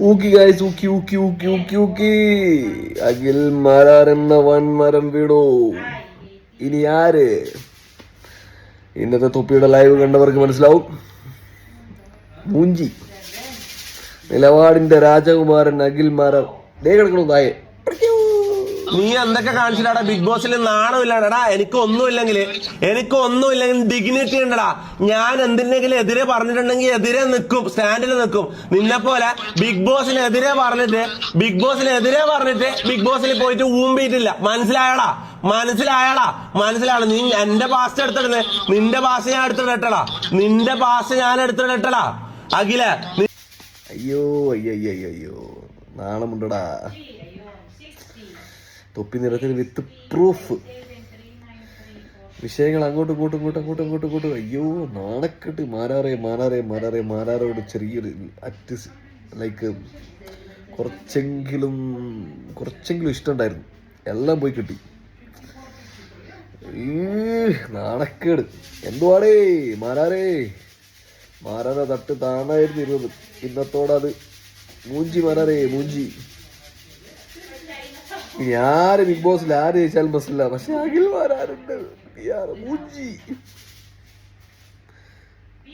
ഊക്കി guys ഊക്കി ഊക്കി ഊക്കി ഊക്കി ഊക്കി. അഖിൽ മരാർ എന്ന വൻ മരം വീടോ ഇനി ആര്? ഇന്നത്തെ തൊപ്പിയുടെ ലൈവ് കണ്ടവർക്ക് മനസ്സിലാവും. മൂഞ്ചി. നിലപാടിന്റെ രാജകുമാരൻ അഖിൽ മാരാർ. ദേ കിടക്കണു തായെ. നീ എന്തൊക്കെ കാണിച്ചിട്ടാടാ ബിഗ് ബോസിൽ നാണമില്ലാണ്ടാ എനിക്ക് ഒന്നുമില്ലെങ്കിൽ എനിക്ക് ഒന്നുമില്ലെങ്കിൽ ഡിഗ്നിറ്റി ഉണ്ടടാ. ഞാൻ എന്തിനെങ്കിലും എതിരെ പറഞ്ഞിട്ടുണ്ടെങ്കിൽ എതിരെ നിൽക്കും. സ്റ്റാൻഡിൽ നിൽക്കും. നിന്നെ പോലെ ബിഗ് ബോസിനെതിരെ പറഞ്ഞിട്ട് ബിഗ് ബോസിനെതിരെ പറഞ്ഞിട്ട് ബിഗ് ബോസിൽ പോയിട്ട് ഊമ്പിയിട്ടില്ല. മനസ്സിലായടാ? മനസ്സിലായടാ? മനസ്സിലാണ് നീ എന്റെ പാസ്റ്റ് എടുത്തിടണേ നിന്റെ പാസ് ഞാൻ എടുത്തിടട്ടടാ. നിന്റെ പാസ് ഞാൻ എടുത്തിടട്ടടാ. അഖില അയ്യോ അയ്യോ അയ്യോ അയ്യോ. നാണമുണ്ടടാ. തൊപ്പി നിറത്തിൽ വിത്ത് പ്രൂഫ് വിഷയങ്ങൾ അങ്ങോട്ടും ഇങ്ങോട്ടും ഇങ്ങോട്ടും അങ്ങോട്ടും ഇങ്ങോട്ടും ഇങ്ങോട്ടും. അയ്യോ നാണക്കെട്ട് മാരാറെ മാരാറെ മാരാറെ മാരാറോട് ചെറിയൊരു അറ്റ് ലൈക്ക് കുറച്ചെങ്കിലും കുറച്ചെങ്കിലും ഇഷ്ടമുണ്ടായിരുന്നു എല്ലാം പോയി കിട്ടി. നാണക്കേട്. എന്തുവാടേ മാരാറേ മാരാറ തട്ട് താണായിരുന്നു ഇരുന്നത്. ഇന്നത്തോടത് മൂഞ്ചി മാരാറേ മൂഞ്ചി. ഇനി ആര് ബിഗ് ബോസിൽ ആര് ജയിച്ചാലും പ്രശ്നമില്ല. പക്ഷെ അഖിൽ വരാറുണ്ട് മൂഞ്ചി.